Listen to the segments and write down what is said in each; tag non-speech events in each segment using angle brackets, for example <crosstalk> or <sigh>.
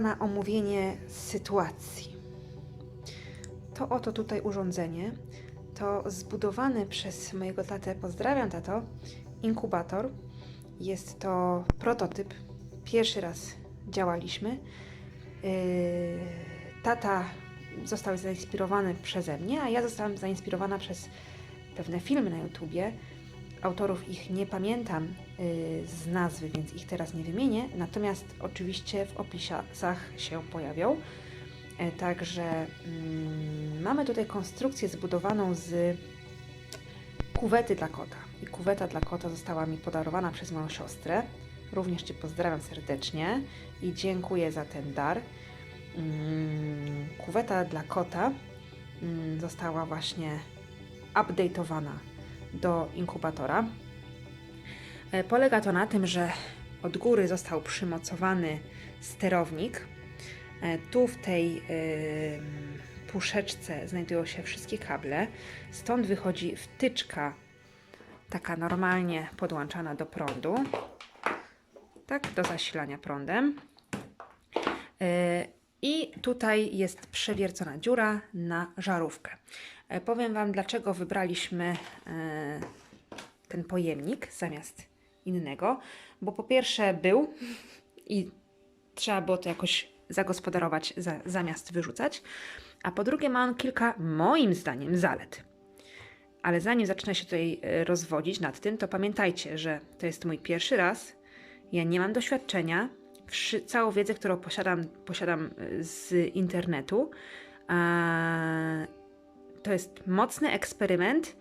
na omówienie sytuacji. To oto tutaj urządzenie to zbudowany przez mojego tatę, pozdrawiam tato, inkubator. Jest to prototyp. Pierwszy raz działaliśmy. Yy, Tata został zainspirowany przeze mnie, a ja zostałam zainspirowana przez pewne filmy na YouTubie. Autorów ich nie pamiętam yy, z nazwy, więc ich teraz nie wymienię. Natomiast oczywiście w opisach się pojawią. E, Także mm, mamy tutaj konstrukcję zbudowaną z kuwety dla kota. I kuweta dla kota została mi podarowana przez moją siostrę. Również Cię pozdrawiam serdecznie i dziękuję za ten dar. Mm, Kuweta dla kota mm, została właśnie update'owana do inkubatora. E, Polega to na tym, że od góry został przymocowany sterownik. E, Tu w tej em, puszeczce znajdują się wszystkie kable. Stąd wychodzi wtyczka, taka normalnie podłączana do prądu. Tak, do zasilania prądem. E, I tutaj jest przewiercona dziura na żarówkę. E, Powiem Wam, dlaczego wybraliśmy e, ten pojemnik zamiast innego. Bo po pierwsze był i trzeba było to jakoś zagospodarować za, zamiast wyrzucać. A po drugie ma on kilka, moim zdaniem, zalet. Ale zanim zacznę się tutaj e, rozwodzić nad tym, to pamiętajcie, że to jest mój pierwszy raz. Ja nie mam doświadczenia. Wszy- całą wiedzę, którą posiadam, posiadam z internetu. A, to jest mocny eksperyment.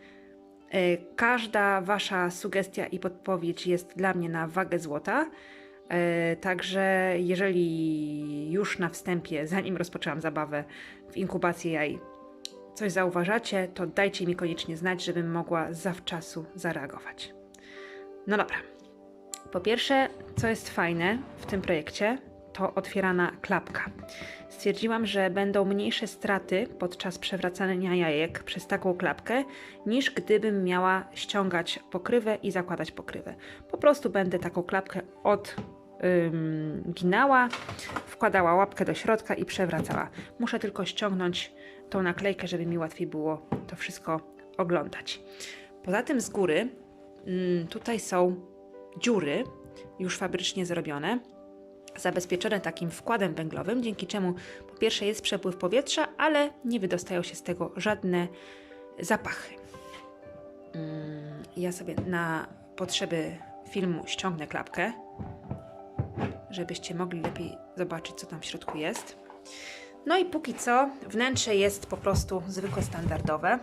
E, Każda Wasza sugestia i podpowiedź jest dla mnie na wagę złota. E, Także jeżeli już na wstępie, zanim rozpoczęłam zabawę w inkubację jaj, coś zauważacie, to dajcie mi koniecznie znać, żebym mogła zawczasu zareagować. No dobra. Po pierwsze, co jest fajne w tym projekcie, to otwierana klapka. Stwierdziłam, że będą mniejsze straty podczas przewracania jajek przez taką klapkę, niż gdybym miała ściągać pokrywę i zakładać pokrywę. Po prostu będę taką klapkę odginała, wkładała łapkę do środka i przewracała. Muszę tylko ściągnąć tą naklejkę, żeby mi łatwiej było to wszystko oglądać. Poza tym z góry tutaj są dziury już fabrycznie zrobione, zabezpieczone takim wkładem węglowym, dzięki czemu po pierwsze jest przepływ powietrza, ale nie wydostają się z tego żadne zapachy. Mm, Ja sobie na potrzeby filmu ściągnę klapkę, żebyście mogli lepiej zobaczyć, co tam w środku jest. No i póki co wnętrze jest po prostu zwykłe, standardowe.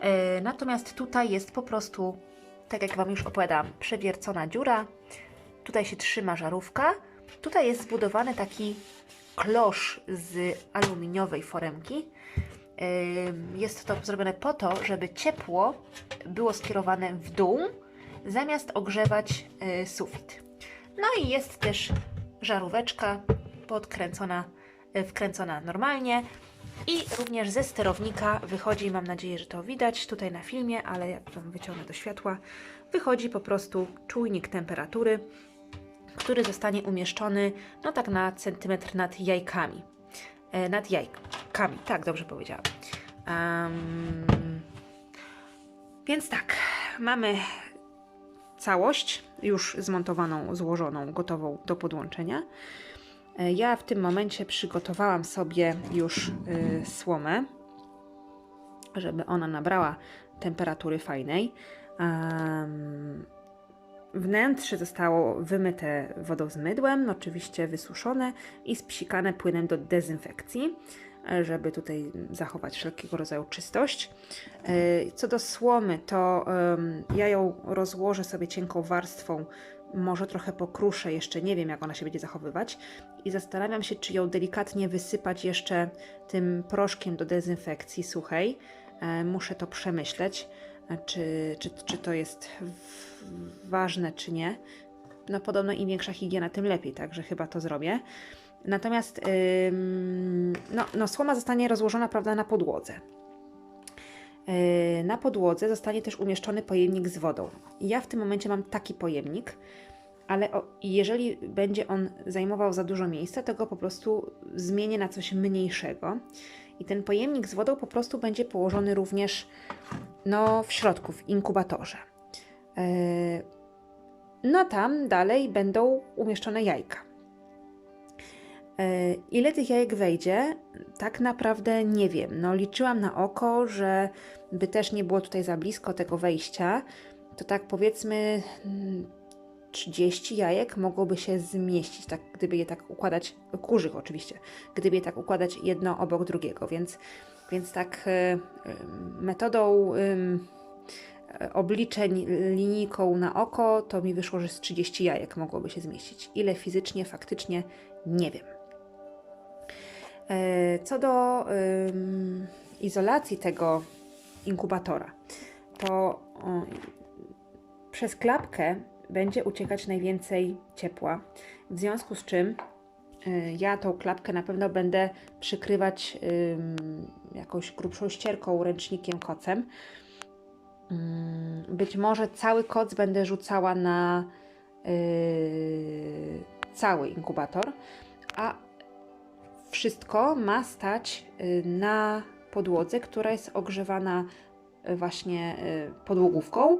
E, Natomiast tutaj jest po prostu, tak jak Wam już opowiadałam, przewiercona dziura. Tutaj się trzyma żarówka. Tutaj jest zbudowany taki klosz z aluminiowej foremki. Jest to zrobione po to, żeby ciepło było skierowane w dół, zamiast ogrzewać y, sufit. No i jest też żaróweczka podkręcona, y, wkręcona normalnie. I również ze sterownika wychodzi, mam nadzieję, że to widać tutaj na filmie, ale jak Wam wyciągnę do światła, wychodzi po prostu czujnik temperatury, który zostanie umieszczony no tak na centymetr nad jajkami. E, nad jajkami, tak, dobrze powiedziałam. Em, więc tak, mamy całość już zmontowaną, złożoną, gotową do podłączenia. E, Ja w tym momencie przygotowałam sobie już y, słomę, żeby ona nabrała temperatury fajnej. Em, Wnętrze zostało wymyte wodą z mydłem, oczywiście wysuszone i spsikane płynem do dezynfekcji, żeby tutaj zachować wszelkiego rodzaju czystość. E, Co do słomy, to ja ją rozłożę sobie cienką warstwą, może trochę pokruszę, jeszcze nie wiem jak ona się będzie zachowywać i zastanawiam się, czy ją delikatnie wysypać jeszcze tym proszkiem do dezynfekcji suchej. E, Muszę to przemyśleć czy, czy, czy to jest ważne, czy nie. No podobno im większa higiena, tym lepiej, także chyba to zrobię. Natomiast ym, no, no, słoma zostanie rozłożona prawda, na podłodze. Yy, Na podłodze zostanie też umieszczony pojemnik z wodą. Ja w tym momencie mam taki pojemnik, ale o, jeżeli będzie on zajmował za dużo miejsca, to go po prostu zmienię na coś mniejszego. I ten pojemnik z wodą po prostu będzie położony również no, w środku, w inkubatorze. Yy, no a tam dalej będą umieszczone jajka. Yy, Ile tych jajek wejdzie, tak naprawdę nie wiem. No, liczyłam na oko, że by też nie było tutaj za blisko tego wejścia, to tak powiedzmy mm, 30 jajek mogłoby się zmieścić, tak, gdyby je tak układać, kurzych oczywiście, gdyby je tak układać jedno obok drugiego, więc, więc tak y, y, metodą y, obliczeń linijką na oko, to mi wyszło, że z 30 jajek mogłoby się zmieścić. Ile fizycznie, faktycznie, nie wiem. E, Co do izolacji tego inkubatora, to przez klapkę będzie uciekać najwięcej ciepła, w związku z czym ja tą klapkę na pewno będę przykrywać jakąś grubszą ścierką, ręcznikiem, kocem. Ym, być może cały koc będę rzucała na y, cały inkubator, a wszystko ma stać y, na podłodze, która jest ogrzewana y, właśnie y, podłogówką.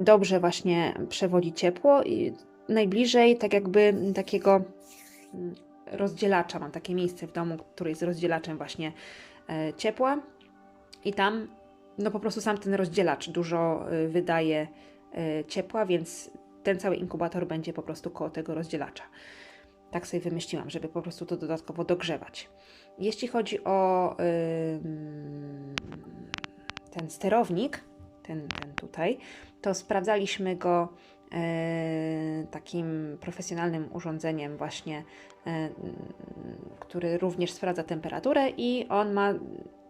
Dobrze właśnie przewodzi ciepło i najbliżej tak jakby takiego mm, rozdzielacza. Mam takie miejsce w domu, które jest rozdzielaczem właśnie ciepła i tam no po prostu sam ten rozdzielacz dużo y, wydaje e, ciepła, więc ten cały inkubator będzie po prostu koło tego rozdzielacza. Tak sobie wymyśliłam, żeby po prostu to dodatkowo dogrzewać. Jeśli chodzi o ten sterownik, ten, ten tutaj, to sprawdzaliśmy go e, takim profesjonalnym urządzeniem właśnie, e, który również sprawdza temperaturę i on ma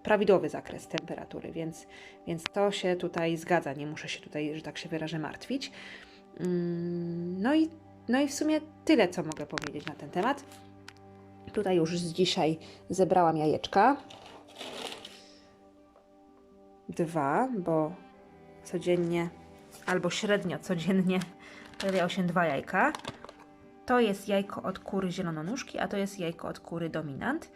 prawidłowy zakres temperatury, więc, więc to się tutaj zgadza, nie muszę się tutaj, że tak się wyrażę, martwić. Mm, No i, no i w sumie tyle, co mogę powiedzieć na ten temat. Tutaj już z dzisiaj zebrałam jajeczka. Dwa, bo codziennie albo średnio codziennie pojawiają się dwa jajka. To jest jajko od kury zielononóżki, a to jest jajko od kury dominant.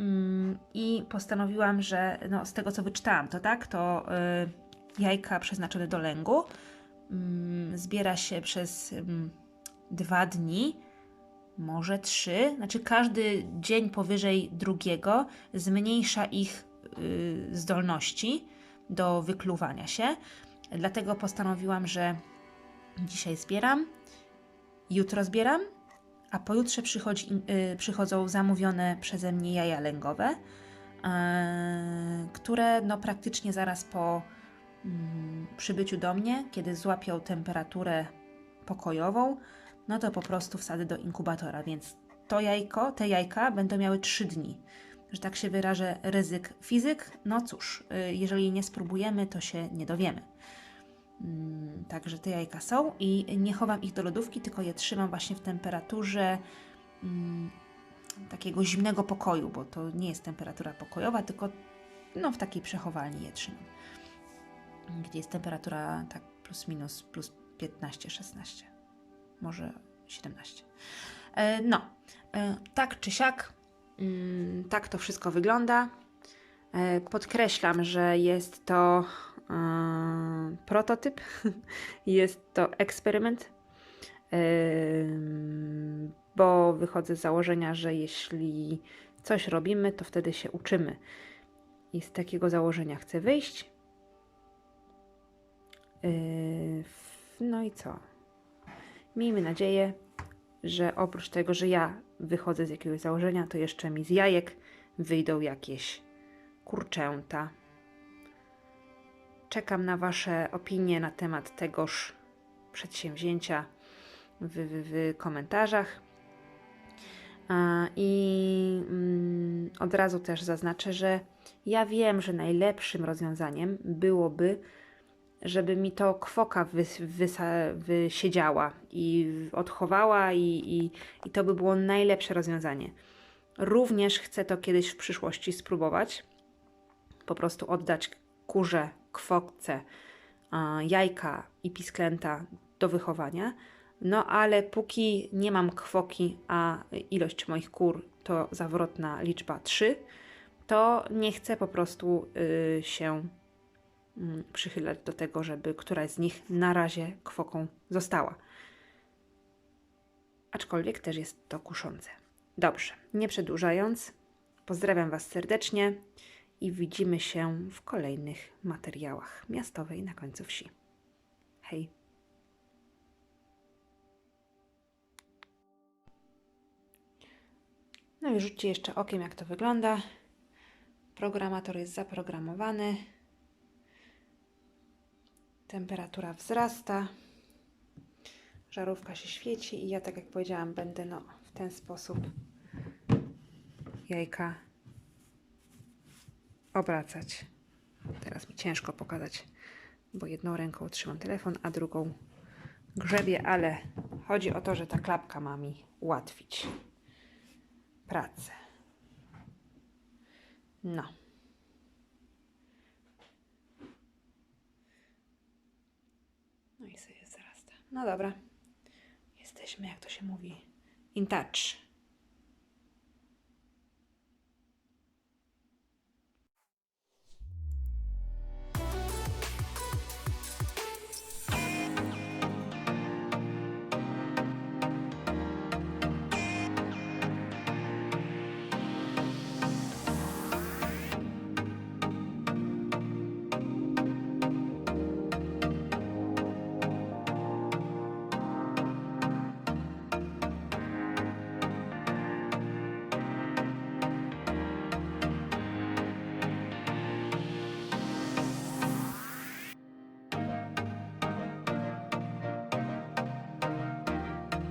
Mm, I postanowiłam, że no, z tego co wyczytałam, to tak, to y, jajka przeznaczone do lęgu mm, zbiera się przez mm, dwa dni, może trzy. Znaczy każdy dzień powyżej drugiego zmniejsza ich y, zdolności do wykluwania się. Dlatego postanowiłam, że dzisiaj zbieram, jutro zbieram, a pojutrze przychodzi, y, przychodzą zamówione przeze mnie jaja lęgowe, y, które no praktycznie zaraz po mm, przybyciu do mnie, kiedy złapią temperaturę pokojową, no to po prostu wsadzę do inkubatora, więc to jajko, te jajka będą miały 3 dni. Że tak się wyrażę, ryzyk fizyk, no cóż, y, jeżeli nie spróbujemy, to się nie dowiemy. Mm, Także te jajka są i nie chowam ich do lodówki, tylko je trzymam właśnie w temperaturze mm, takiego zimnego pokoju, bo to nie jest temperatura pokojowa, tylko no, w takiej przechowalni je trzymam. Gdzie jest temperatura tak plus minus plus 15-16, może 17. E, No, e, tak czy siak, mm, tak to wszystko wygląda. E, Podkreślam, że jest to prototyp, <laughs> jest to eksperyment, bo wychodzę z założenia, że jeśli coś robimy, to wtedy się uczymy. I z takiego założenia chcę wyjść. F- No i co? Miejmy nadzieję, że oprócz tego, że ja wychodzę z jakiegoś założenia, to jeszcze mi z jajek wyjdą jakieś kurczęta. Czekam na Wasze opinie na temat tegoż przedsięwzięcia w, w, w komentarzach. I mm, od razu też zaznaczę, że ja wiem, że najlepszym rozwiązaniem byłoby, żeby mi to kwoka wysiedziała i odchowała, i, i, i to by było najlepsze rozwiązanie. Również chcę to kiedyś w przyszłości spróbować. Po prostu oddać kurze, kwokce, jajka i pisklęta do wychowania, No ale póki nie mam kwoki, a ilość moich kur to zawrotna liczba 3, to nie chcę po prostu y, się mm, przychylać do tego, żeby któraś z nich na razie kwoką została. Aczkolwiek też jest to kuszące. Dobrze, nie przedłużając, pozdrawiam Was serdecznie i widzimy się w kolejnych materiałach miastowej na końcu wsi. Hej! No i rzućcie jeszcze okiem, jak to wygląda. Programator jest zaprogramowany. Temperatura wzrasta. Żarówka się świeci i ja, tak jak powiedziałam, będę no, w ten sposób jajka obracać. Teraz mi ciężko pokazać, bo jedną ręką trzymam telefon, a drugą grzebię, ale chodzi o to, że ta klapka ma mi ułatwić pracę. No. No i sobie zarasta. No dobra. Jesteśmy, jak to się mówi, in touch.